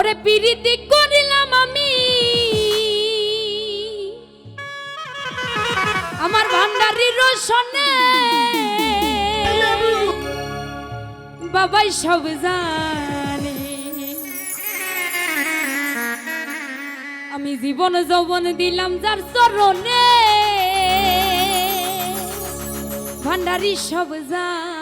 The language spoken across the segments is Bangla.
ওরে পিরিতি করিলাম আমি। আমার ভান্ডারির রোশনে। বাবাই সব জানে। আমি জীবন যৌবন দিলাম যার চরণে। ভান্ডারি সব জানে।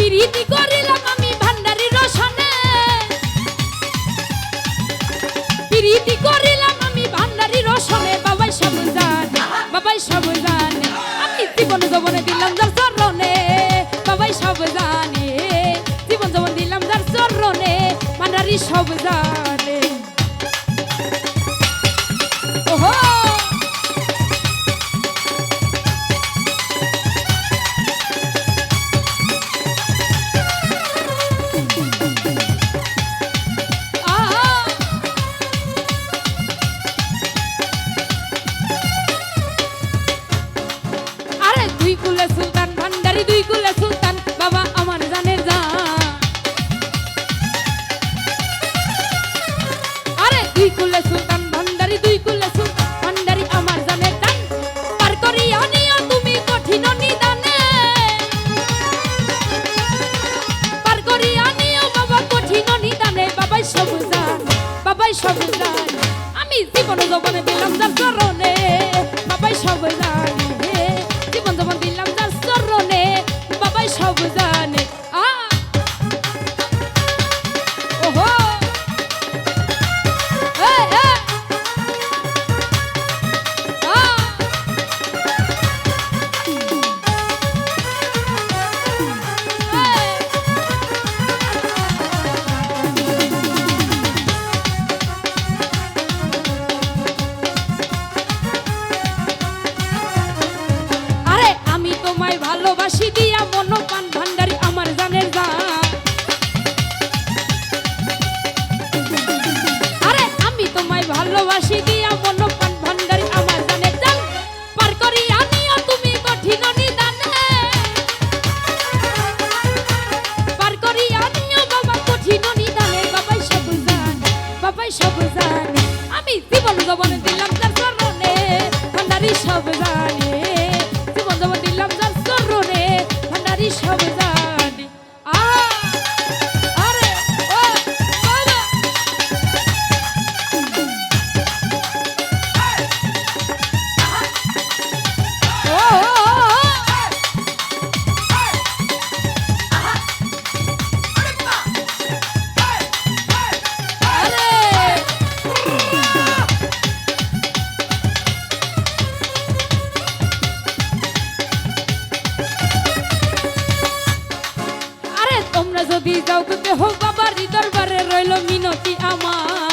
পিরিতি করিলাম আমি ভান্ডারি রসনে। প্রীতি করিলাম আমি ভান্ডারি রসনে, বাবাই সব জানে, বাবাই সব জানে। আমি জীবন যৌবনে দিলাম যার চরণে, বাবাই সব জানে। জীবন যৌবন দিলাম যার চরণে, ভান্ডারি সব জানে। কুলে সুলতান, ভান্ডারি দুই কুলে সুলতান, বাবা আমার জানের যা। আরে দুই কুলে সুলতান, ভান্ডারি দুই কুলে সুলতান, ভান্ডারি আমার জানের টান পার করি আনিও তুমি কঠিন বাবাই সব জান, বাবাই সব জান। আমি জীবন যৌবনে দিলাম যার চরণে। ভালোবাসি দিয়া মন পান ভান্ডারি আমার জানের যা আরে, আমি তোমায় ভালোবাসি দিয়া মন পান ভান্ডারি আমার জানের যা পার করি আমিও তুমি কঠিন নিদানে। পার করি আমিও বাবা কঠিন নিদানে। বাবাই সব জানে, বাবাই সব জানে। আমি জীবন জবন যদি যাও তো দেহ বাবার দরবারে রইল মিনতি আমার।